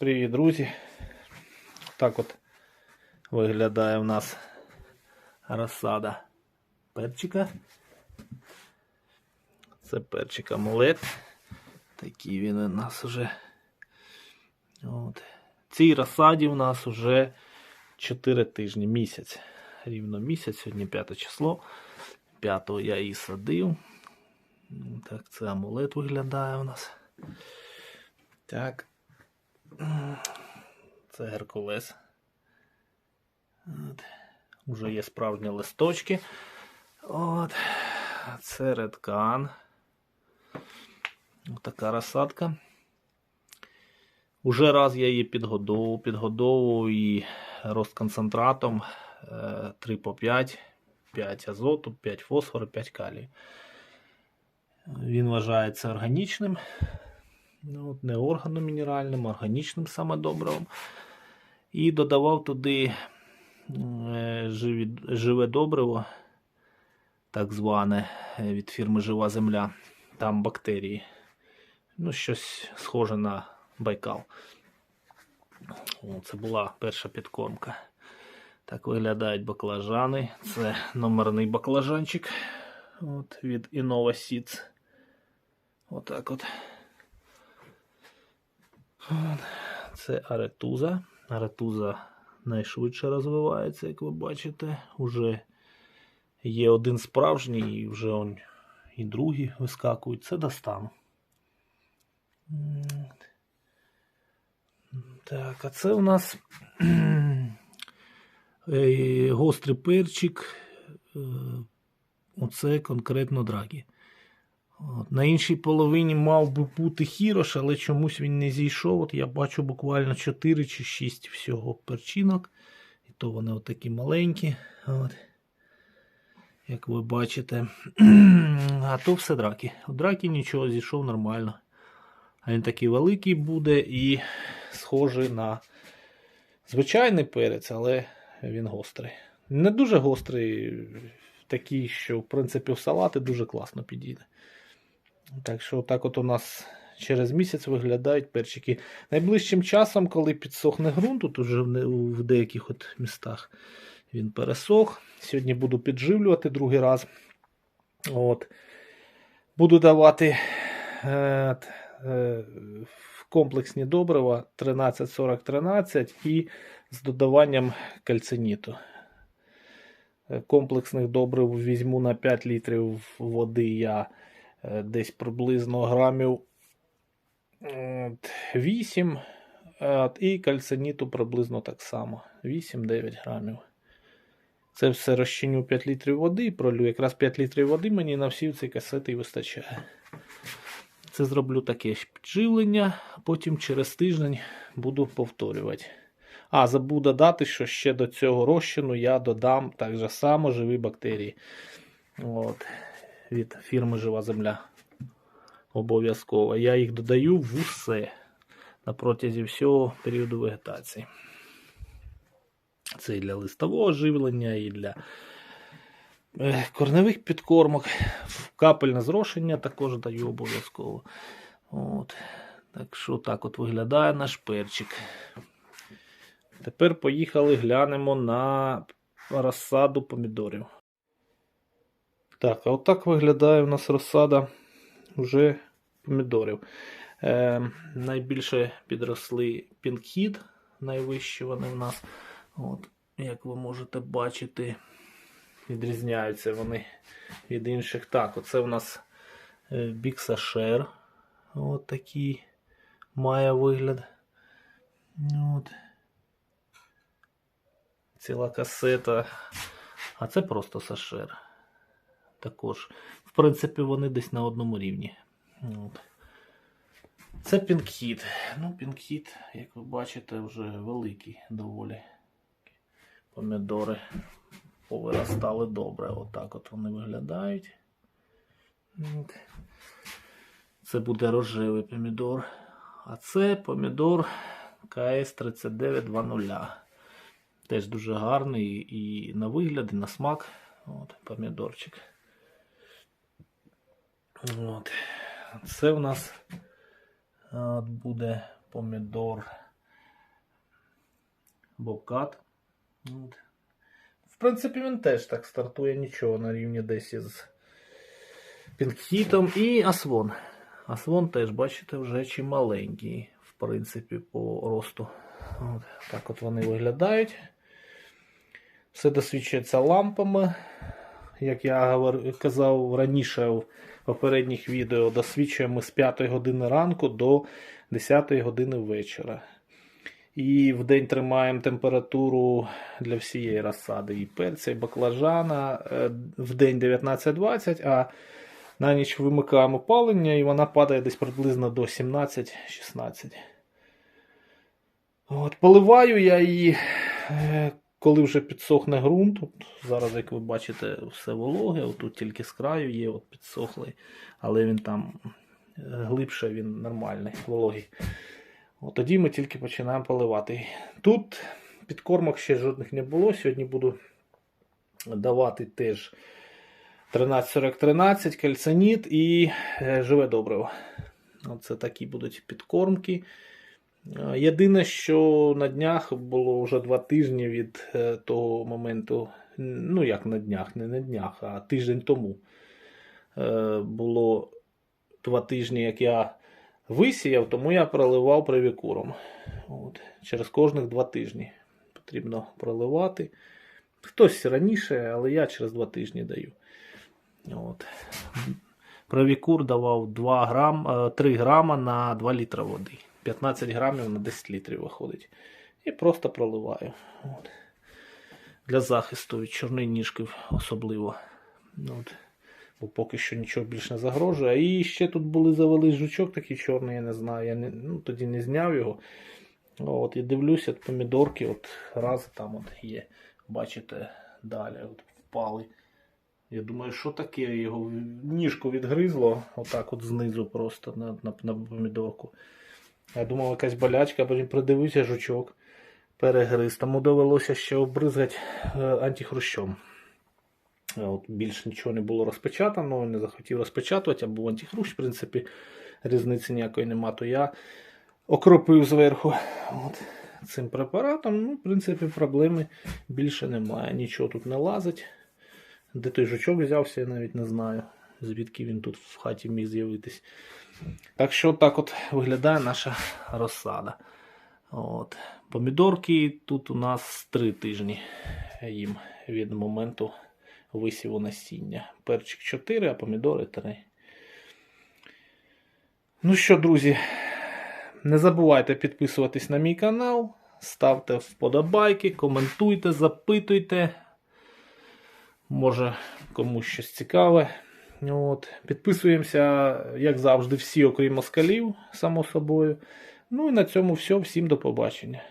Привіт, друзі. Так от виглядає в нас розсада перчика. Це перчик амулет. Такий він у нас уже. От. Цій розсаді у нас уже 4 тижні, місяць. Рівно місяць, сьогодні 5 число. 5 я її садив. Так, це амулет виглядає у нас. Так. Це Геркулес. От. Уже є справжні листочки. От. Це редкан. Така розсадка. Уже раз я її підгодовував, підгодовував і розконцентратом 3 по 5, 5 азоту, 5 фосфору, 5 калію. Він вважається органічним. Ну, от не органомінеральним, а органічним саме добривом. І додавав туди е, живі, живе добриво, так зване е, від фірми Жива Земля. Там бактерії. Ну, щось схоже на Байкал. О, це була перша підкормка. Так виглядають баклажани. Це номерний баклажанчик от, від Innova Seeds. Отак от. Це аретуза. Аретуза найшвидше розвивається, як ви бачите. Уже є один справжній, і вже он, і другі вискакують. Це достану. Так, а це у нас е, гострий перчик. Е, Оце конкретно драгі. От. На іншій половині мав би бути хірош, але чомусь він не зійшов. От я бачу буквально 4 чи 6 всього перчинок. І то вони отакі маленькі. От. Як ви бачите. А то все драки. У драки нічого зійшов нормально. А він такий великий буде і схожий на звичайний перець, але він гострий. Не дуже гострий, такий, що в принципі в салати дуже класно підійде. Так що, так от у нас через місяць виглядають перчики. Найближчим часом, коли підсохне ґрунт, тут вже в деяких от містах він пересох. Сьогодні буду підживлювати другий раз. От. Буду давати е, е, комплексні добрива 13-40-13 і з додаванням кальциніту. Комплексних добрив візьму на 5 літрів води я десь приблизно грамів 8 і кальциніту приблизно так само 8-9 грамів. Це все розчиню 5 літрів води і пролю. Якраз 5 літрів води мені на всі ці касети і вистачає. Це зроблю таке підживлення, потім через тиждень буду повторювати. А, забув додати, що ще до цього розчину я додам так же само живі бактерії. От від фірми Жива Земля. Обов'язково. Я їх додаю в усе на протязі всього періоду вегетації. Це і для листового живлення, і для е, корневих підкормок. Капельне зрошення також даю обов'язково. От. Так що так от виглядає наш перчик. Тепер поїхали глянемо на розсаду помідорів. Так, а отак виглядає у нас розсада вже помідорів. Е, Найбільше підросли пінкхід, найвищі вони в нас. От, Як ви можете бачити, відрізняються вони від інших. Так, оце у нас біксашер. От такий має вигляд. От. Ціла касета. А це просто сашер також. В принципі, вони десь на одному рівні. От. Це пінкхід. Ну, пінкхід, як ви бачите, вже великий доволі. Помідори повиростали добре. Отак от вони виглядають. Це буде рожевий помідор. А це помідор КС3920. Теж дуже гарний і на вигляд, і на смак. От, Помідорчик. От. Це у нас от буде помідор Бобкат. От. В принципі, він теж так стартує нічого на рівні десь із Пінкхітом і Асвон. Асвон теж, бачите, вже чималенький, в принципі, по росту. От, так от вони виглядають. Все досвідчується лампами. Як я казав раніше в попередніх відео, досвідчуємо з 5 години ранку до 10 години вечора. І в день тримаємо температуру для всієї розсади і перця, і баклажана е, в день 19-20, а на ніч вимикаємо палення, і вона падає десь приблизно до 17-16. От, поливаю я її, е, коли вже підсохне ґрунт. От зараз, як ви бачите, все вологе, отут тільки з краю є, от підсохлий, але він там е, глибше, він нормальний, вологий. От тоді ми тільки починаємо поливати. Тут підкормок ще жодних не було. Сьогодні буду давати теж 13-40-13, кальциніт і е, живе добриво. Оце такі будуть підкормки. Е, Єдине, що на днях було вже два тижні від е, того моменту, ну як на днях, не на днях, а тиждень тому. Е, Було два тижні, як я висіяв, тому я проливав привікуром. От. Через кожних два тижні потрібно проливати. Хтось раніше, але я через два тижні даю. От. Провікур давав 2 грам, е, 3 грама на 2 літра води. 15 грамів на 10 літрів виходить. І просто проливаю. От. Для захисту від чорної ніжки особливо. От. Бо поки що нічого більш не загрожує. І ще тут були завели жучок такий чорний, я не знаю. Я не, ну, тоді не зняв його. От, і дивлюся, от помідорки от раз там от є. Бачите, далі от впали. Я думаю, що таке його ніжку відгризло, отак от знизу просто на, на, на помідорку. Я думав, якась болячка, потім придивився жучок, перегриз. Тому довелося ще обризати е, антихрущом. Е, От більше нічого не було розпечатано, не захотів розпечатувати, а був антихрущ, в принципі, різниці ніякої нема, то я окропив зверху от, цим препаратом. Ну, в принципі, проблеми більше немає. Нічого тут не лазить. Де той жучок взявся, я навіть не знаю, звідки він тут в хаті міг з'явитись. Так що так от виглядає наша розсада. От. Помідорки тут у нас 3 тижні їм від моменту висіву насіння. Перчик 4, а помідори 3. Ну що, друзі, не забувайте підписуватись на мій канал, ставте вподобайки, коментуйте, запитуйте. Може комусь щось цікаве. От. Підписуємося, як завжди, всі, окрім москалів, само собою. Ну і на цьому все. Всім до побачення.